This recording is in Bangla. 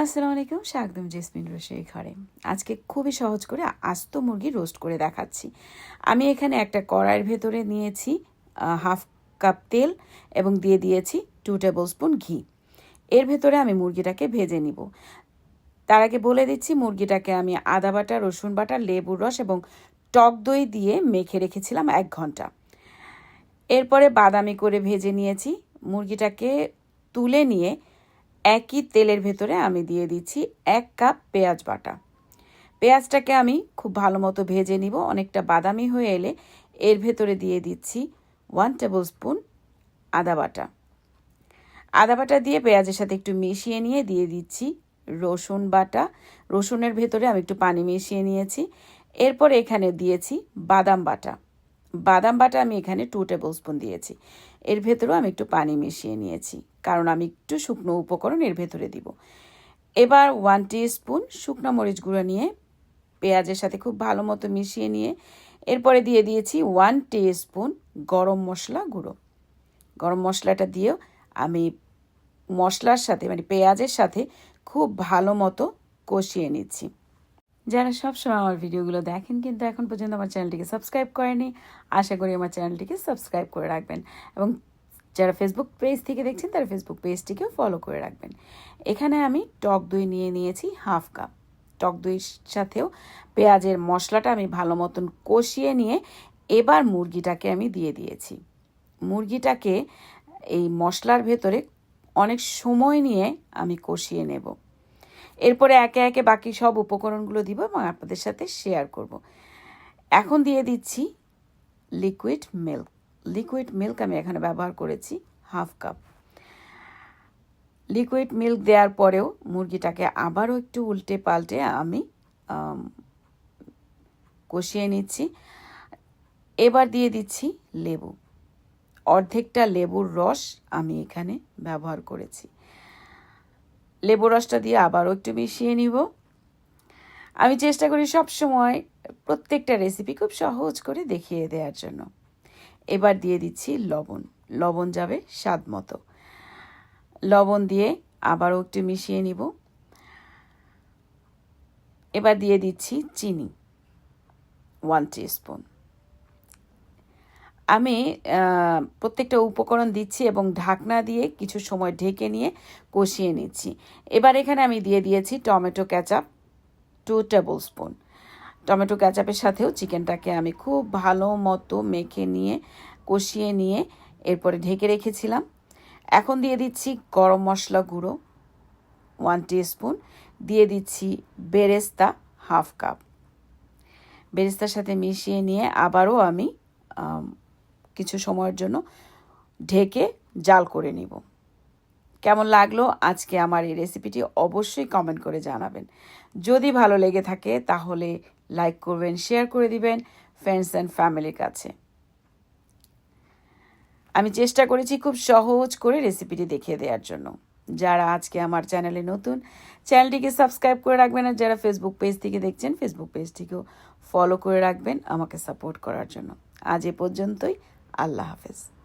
আসসালামু আলাইকুম, স্বাগতম জেসমিন রোষের ঘরে। আজকে খুবই সহজ করে আস্ত মুরগি রোস্ট করে দেখাচ্ছি। আমি এখানে একটা কড়াইয়ের ভেতরে নিয়েছি হাফ কাপ তেল এবং দিয়ে দিয়েছি টু টেবিল স্পুন ঘি। এর ভেতরে আমি মুরগিটাকে ভেজে নিব। তার আগে বলে দিচ্ছি, মুরগিটাকে আমি আদা বাটা, রসুন বাটা, লেবুর রস এবং টক দই দিয়ে মেখে রেখেছিলাম এক ঘণ্টা। এরপরে বাদামি করে ভেজে নিয়েছি। মুরগিটাকে তুলে নিয়ে একই তেলের ভেতরে আমি দিয়ে দিচ্ছি এক কাপ পেঁয়াজ বাটা। পেঁয়াজটাকে আমি খুব ভালো মতো ভেজে নিব, অনেকটা বাদামি হয়ে এলে এর ভেতরে দিয়ে দিচ্ছি ওয়ান টেবিল স্পুন আদা বাটা। আদা বাটা দিয়ে পেঁয়াজের সাথে একটু মিশিয়ে নিয়ে দিয়ে দিচ্ছি রসুন বাটা। রসুনের ভেতরে আমি একটু পানি মিশিয়ে নিয়েছি। এরপর এখানে দিয়েছি বাদাম বাটা। বাদাম বাটা আমি এখানে টু টেবিল স্পুন দিয়েছি। এর ভেতরেও আমি একটু পানি মিশিয়ে নিয়েছি, কারণ আমি একটু শুকনো উপকরণ এর ভেতরে দিব। এবার ওয়ান স্পুন শুকনো মরিচ গুঁড়ো নিয়ে পেঁয়াজের সাথে খুব ভালো মতো মিশিয়ে নিয়ে এরপরে দিয়ে দিয়েছি ওয়ান স্পুন গরম মশলা গুঁড়ো। গরম মশলাটা দিয়েও আমি মশলার সাথে মানে পেঁয়াজের সাথে খুব ভালো মতো কষিয়ে নিচ্ছি। যারা সবসময় আমার ভিডিওগুলো দেখেন কিন্তু এখন পর্যন্ত আমার চ্যানেলটিকে সাবস্ক্রাইব করেনি, আশা করি আমার চ্যানেলটিকে সাবস্ক্রাইব করে রাখবেন। এবং যারা ফেসবুক পেজ থেকে দেখছেন, তারা ফেসবুক পেজটিকেও ফলো করে রাখবেন। এখানে আমি টক দই নিয়ে নিয়েছি হাফ কাপ। টক দইয়ের সাথেও পেঁয়াজের মশলাটা আমি ভালো মতন কষিয়ে নিয়ে এবার মুরগিটাকে আমি দিয়ে দিয়েছি। মুরগিটাকে এই মশলার ভেতরে অনেক সময় নিয়ে আমি কষিয়ে নেব। এরপরে একে একে বাকি সব উপকরণগুলো দিব এবং আপনাদের সাথে শেয়ার করব। এখন দিয়ে দিচ্ছি লিকুইড মিল্ক লিকুইড মিল্ক আমি এখানে ব্যবহার করেছি হাফ কাপ লিকুইড মিল্ক দেওয়ার পরেও মুরগিটাকে আবারও একটু উল্টে পাল্টে আমি, কষিয়ে নিচ্ছি। এবার দিয়ে দিচ্ছি লেবু। অর্ধেকটা লেবুর রস আমি এখানে ব্যবহার করেছি। লেবু রসটা দিয়ে আবারও একটু মিশিয়ে নিব। আমি চেষ্টা করি সব সময় প্রত্যেকটা রেসিপি খুব সহজ করে দেখিয়ে দেওয়ার জন্য। এবার দিয়ে দিচ্ছি লবণ। লবণ যাবে স্বাদ মতো। লবণ দিয়ে আবারও একটু মিশিয়ে নিব। এবার দিয়ে দিচ্ছি চিনি। ওয়ান স্পুন আমি প্রত্যেকটা উপকরণ দিচ্ছি এবং ঢাকনা দিয়ে কিছু সময় ঢেকে নিয়ে কষিয়ে নিচ্ছি। এবার এখানে আমি দিয়ে দিয়েছি tomato ketchup two tablespoon tomato ক্যাচাপের সাথেও চিকেনটাকে আমি খুব ভালো মতো মেখে নিয়ে, কষিয়ে নিয়ে এরপরে ঢেকে রেখেছিলাম। এখন দিয়ে দিচ্ছি গরম মশলা গুঁড়ো ওয়ান স্পুন দিয়ে দিচ্ছি বেরেস্তা হাফ কাপ বেরেস্তার সাথে মিশিয়ে নিয়ে আবারও আমি কিছু সময়ের জন্য ঢেকে জাল করে নিব। কেমন লাগল আজকে আমার এই রেসিপিটি অবশ্যই কমেন্ট করে জানাবেন। যদি ভালো লেগে থাকে তাহলে লাইক করবেন শেয়ার করে দিবেন ফ্রেন্ডস অ্যান্ড ফ্যামিলির কাছে। আমি চেষ্টা করেছি খুব সহজ করে রেসিপিটি দেখিয়ে দেওয়ার জন্য। যারা আজকে আমার চ্যানেলে নতুন চ্যানেলটিকে সাবস্ক্রাইব করে রাখবেন আর যারা ফেসবুক পেজ থেকে দেখছেন ফেসবুক পেজটিকেও ফলো করে রাখবেন আমাকে সাপোর্ট করার জন্য। আজ এ পর্যন্তই। আল্লাহ হাফেজ।